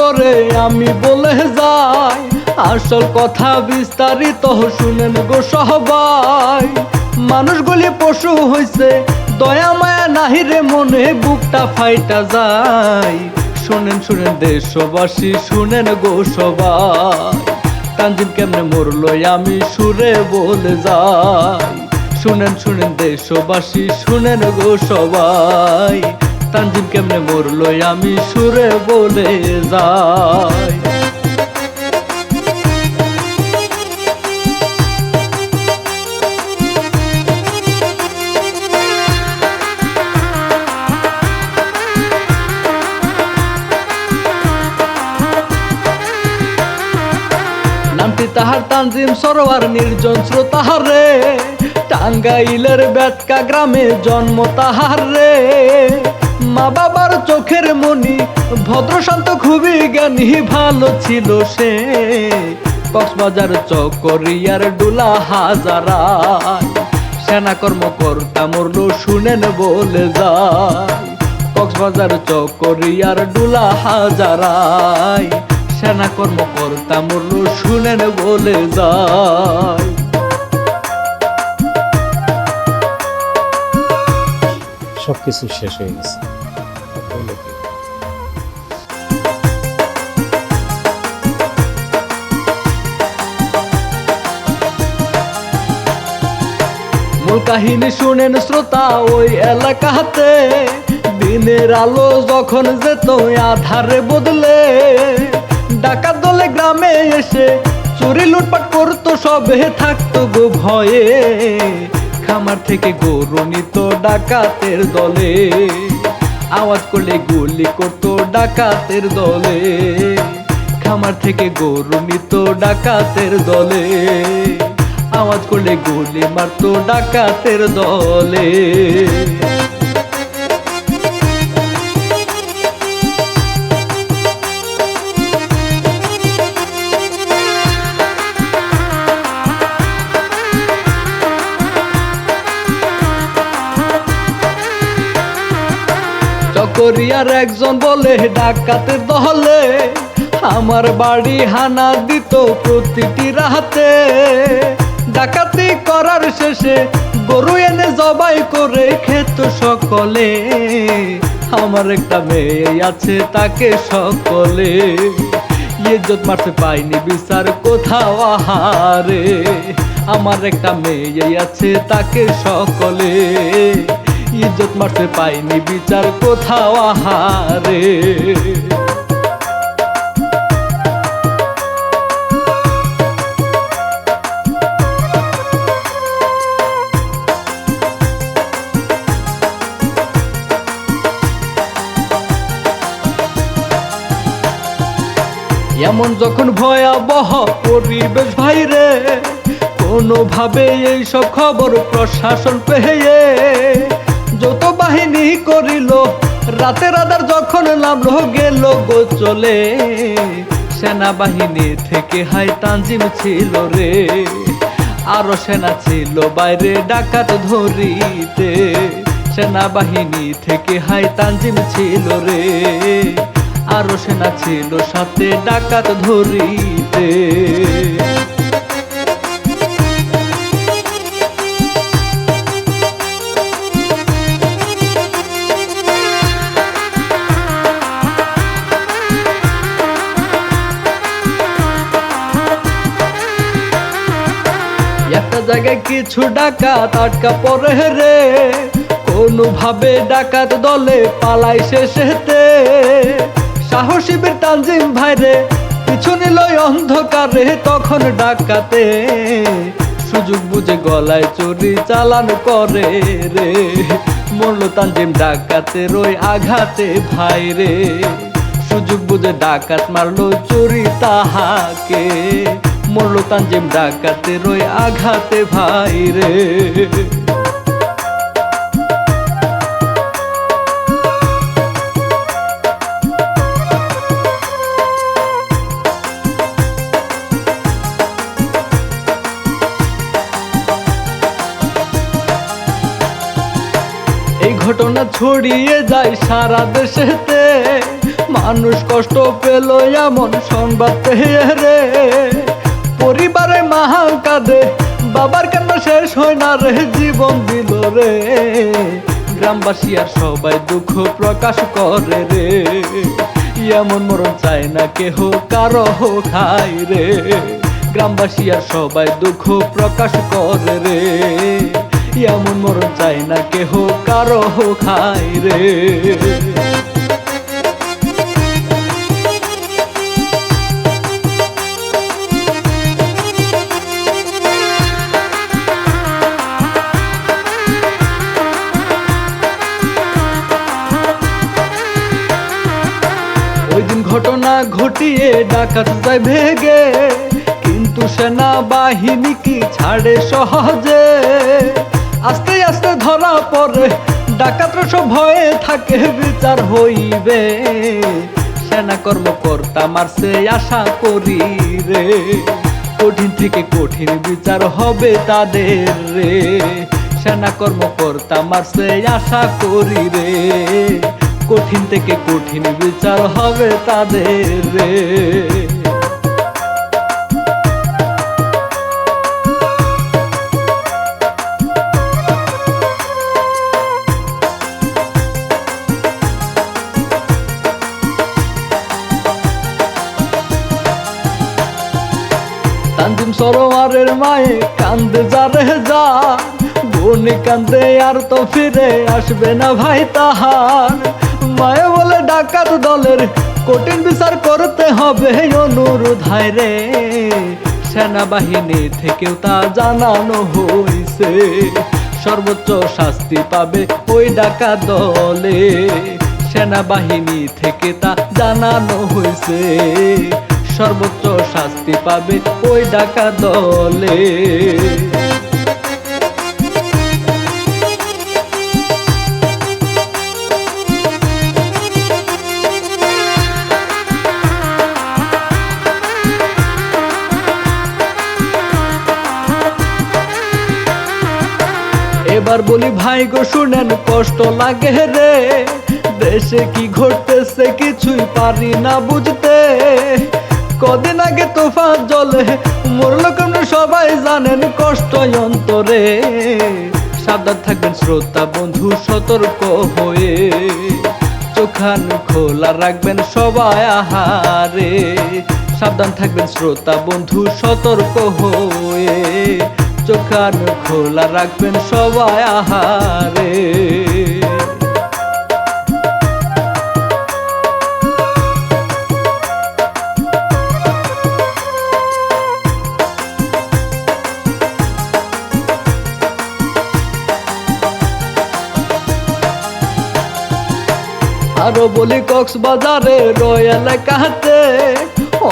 করে আমি বলে যাই, আসল কথা বিস্তারিত শুনেন গো সবাই মানুষগুলি পশু হইছে, দয়া মায়া নাহি রে মনে, বুকটা ফাইটা যায়। শুনেন শুনেন দেশবাসী, শুনেন গো সবাই। তানজিম কেমনে মরলো আমি সুরে বলে যাই। শুনেন শুনেন দেশবাসী, শুনেন গো সবাই। তানজিম কেমনে মরলো, আমি সুরে বলে যাই। নামটি তাহার তানজিম সরোয়ার নির্জন শ্রোতাহার রে টাঙ্গাইলের বেতকা গ্রামে জন্ম তাহার। রে চোখের মনি ভদ্রশান্ত খুবই জ্ঞানী, ভালো ছিল সে। কক্সবাজার চকরিয়ার ডুলা হাজারা সেনা কর্মকর্তা মরলো, শুনেন বলে যায়। কক্সবাজার চকরিয়ার ডুলা হাজারাই সেনা কর্মকর্তা মরল, শুনেন বলে যায়। সব কিছু শেষ হয়ে গেছে। মূল কাহিনী শুনেন শ্রোতা ওই এলাকাতে। দিনের আলো যখন যেত, আধারে বদলে। ডাকাত দলে গ্রামে এসে চুরি লুটপাট করতো, সবে থাকতো গো ভয়ে। খামার থেকে গরু নিত ডাকাতের দলে। আওয়াজ করলে গুলি করতো ডাকাতের দলে। খামার থেকে গরু নিত ডাকাতের দলে। আওয়াজ করলে গুলি মারতো ডাকাতের দলে। চকরিয়ার একজন বলে, ডাকাতের দলে আমার বাড়ি হানা দিত প্রতিটি রাতে। ডাকাতি করার শেষে গরু এনে জবাই করে খেত সকলে। আমার একটা মেয়ে আছে, তাকে সকলে। ইজ্জত মারতে পাইনি বিচার কোথাও আহারে। আমার একটা মেয়ে আছে, তাকে সকলে। ইজ্জত মারতে পাইনি বিচার কোথাও আহারে। এমন যখন ভয়াবহ পরিবেশ ভাইরে, কোনোভাবে এইসব খবর প্রশাসন পেয়ে যত বাহিনী করিল। রাতের আধার যখন নামলো, গেল গো চলে। সেনাবাহিনী থেকে হাই তানজিম ছিল রে। আরও সেনা ছিল বাইরে ডাকাত ধরিতে। সেনাবাহিনী থেকে হাই তানজিম ছিল রে। আরও সেনা ছিল সাথে ডাকাত ধরিতে। একটা জায়গায় কিছু ডাকাত আটকা পড়ে রে। কোনোভাবে ডাকাত দলে পালাই শেষেতে। সাহসী বীর তানজিম ভাইরে পিছু নিল অন্ধকারে, তখন ডাকাতে। সুযোগ বুঝে গলায় চুরি চালান করে রে। মরল তানজিম ডাকাতের ওই আঘাতে ভাই রে সুযোগ বুঝে ডাকাত মারলো চুরি তাহাকে। মরল তানজিম ডাকাতের ওই আঘাতে ভাই রে ছড়িয়ে যায় সারা দেশেতে। মানুষ কষ্ট পেল এমন সংবাদ পেয়ে রে পরিবারে মাহা কাঁদে, বাবার কান্না শেষ হয় না রে জীবন দিল রে। গ্রামবাসী আর সবাই দুঃখ প্রকাশ করে রে। এমন মরণ চায় না কেহ, কারও খাই রে। গ্রামবাসী আর সবাই দুঃখ প্রকাশ করে রে। এমন মরণ চায় না কেহ, কারও খাই রে। ঘটনা ঘটিয়ে ডাকাত যায় ভেগে, কিন্তু সেনা বাহিনী কি ছাড়ে সহজে? আস্তে আস্তে ধরা পড়ে ডাকাতরা সব ভয়ে থাকে, বিচার হইবে। সেনা কর্মকর্তা মারছে, আশা করি রে। কঠিন থেকে কঠিন বিচার হবে তাদের রে। সেনা কর্মকর্তা মারছে, আশা করি রে। কঠিন থেকে কঠিন বিচার হবে তাদের রে। মায়ে কান্দে যারে যা বোনে কান্দে আর তো ফিরে আসবে না ভাই তাহার। মায়ে বলে, ডাকাত দলের কঠিন বিচার করতে হবে অনুরোধ, হায় রে। সেনাবাহিনী থেকেও তা জানানো হইছে। সর্বোচ্চ শাস্তি পাবে ওই ডাকা দলে। সেনাবাহিনী থেকে তা জানানো হয়েছে সর্বোচ্চ শাস্তি পাবে ওই ডাকা দলে। এবার বলি, ভাই গো, শুনেন, কষ্ট লাগে রে। দেশে কি ঘটতেছে কিছুই পারি না বুঝতে। কদিন আগে তোফান জলে মরল কেমন সবাই জানেন কষ্ট অন্তরে। সাবধান থাকবেন শ্রোতা বন্ধু, সতর্ক হয়ে। চোখান খোলা রাখবেন সবাই আহারে। সাবধান থাকবেন শ্রোতা বন্ধু, সতর্ক হয়ে। চোখান খোলা রাখবেন সবাই আহারে। আরও বলি কক্সবাজারে রয়্যাল এলাকাতে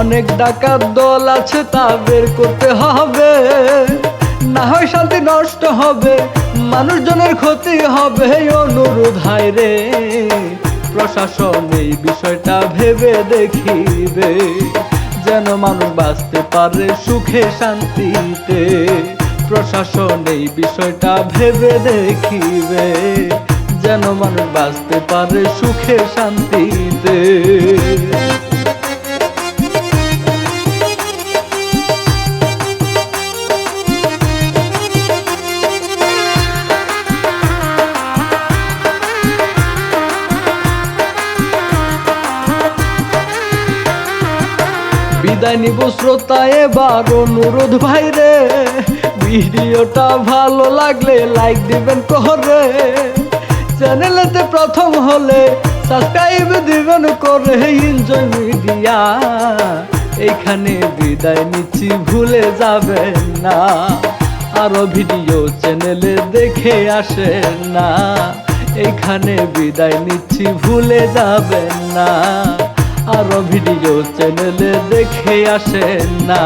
অনেক ডাকাত দল আছে, তা বের করতে হবে। না হয় শান্তি নষ্ট হবে, মানুষজনের ক্ষতি হবে অনুরোধ, হায় রে। প্রশাসন এই বিষয়টা ভেবে দেখিবে, যেন মানুষ বাঁচতে পারে সুখে শান্তিতে। প্রশাসন এই বিষয়টা ভেবে দেখিবে যেন মানুষ বাঁচতে পারে সুখে শান্তিতে। বিদায় নিব শ্রোতা, এবার অনুরোধ ভাই রে ভিডিওটা ভালো লাগলে লাইক দিবেন করে চ্যানেলেতে প্রথম হলে সাবস্ক্রাইব দিবেন করে এনজয় মিডিয়া এখানে বিদায় নিচ্ছি, ভুলে যাবেন না। আরও ভিডিও চ্যানেলে দেখে আসেন না। এখানে বিদায় নিচ্ছি, ভুলে যাবেন না। আরও ভিডিও চ্যানেলে দেখে আসেন না।